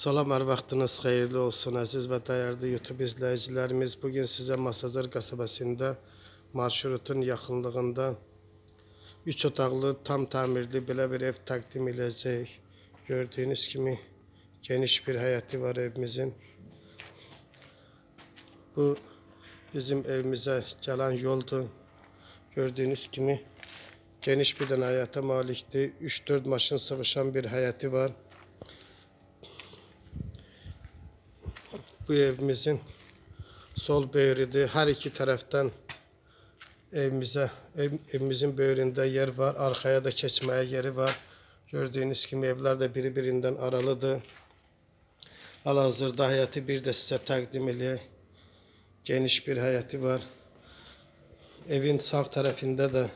Salam, hər vaxtınız xeyirli olsun əziz və dəyərli YouTube izləyicilərimiz. Bu gün sizə Masazır qəsəbəsində marşrutun yaxınlığında 3 otaqlı, tam təmirli belə bir ev təqdim edəcəyik. Gördüyünüz kimi geniş bir həyəti var evimizin. Bu bizim evimizə gələn yoldur. Gördüyünüz kimi geniş bir dənə həyətə malikdir. 3-4 maşın sığışan bir həyəti var. Bu evimizin sol böyrüdür. Hər iki tərəfdən evimizə, ev, evimizin böyründə yer var. Arxaya da keçməyə yeri var. Gördüyünüz kimi evlər də biri-birindən aralıdır. Hal-hazırda həyəti bir də sizə təqdim eləyək. Geniş bir həyəti var. Evin sağ tərəfində də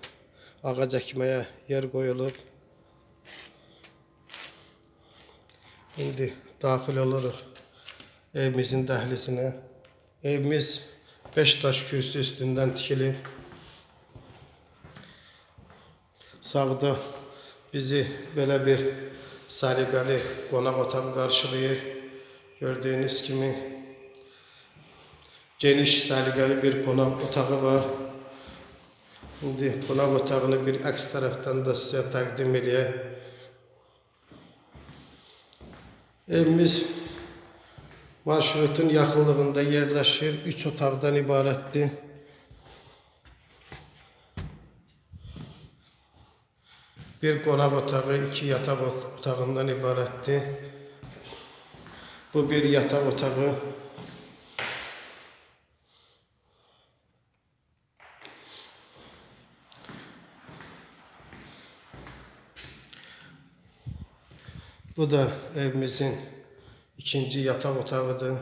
ağac əkməyə yer qoyulub. İndi daxil oluruq evimizin dəhlizinə. Evimiz 5 daş kürsü üstündən tikilib. Sağda bizi belə bir səliqəli qonaq otağı qarşılayır. Gördüyünüz kimi geniş səliqəli bir qonaq otağı var. İndi qonaq otağını bir əks tərəfdən də sizə təqdim edək. Evimiz marşrutun yaxınlığında yerləşir. 3 otaqdan ibarətdir. Bir qonaq otağı, iki yataq ot- otağından ibarətdir. Bu bir yataq otağı. Bu da evimizin ikinci yataq otağıdır.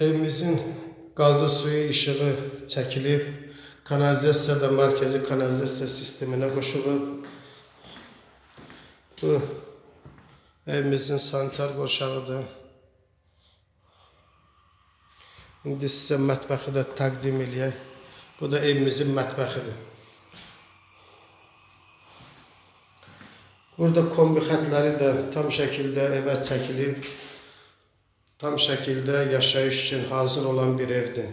Evimizin qazı suyu işığı çəkilib. Kanalizasiya da mərkəzi kanalizasiya sisteminə qoşulub. Bu evimizin sanitar qurşağıdır. İndi sizə mətbəxi də təqdim eləyək. Bu da evimizin mətbəxidir. Burada kombi xətləri də tam şəkildə evə çəkilib. Tam şəkildə yaşayış üçün hazır olan bir evdir.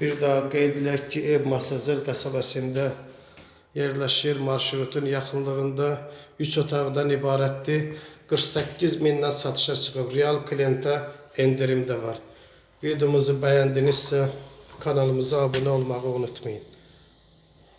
Bir daha qeyd edək ki, ev Masazır qəsəbəsində yerləşir. Marşrutun yaxınlığında 3 otaqdan ibarətdir. 48 mindən satışa çıxıb. Real klientə endirim də var. Videomuzu bəyəndinizsə kanalımıza abunə olmağı unutmayın.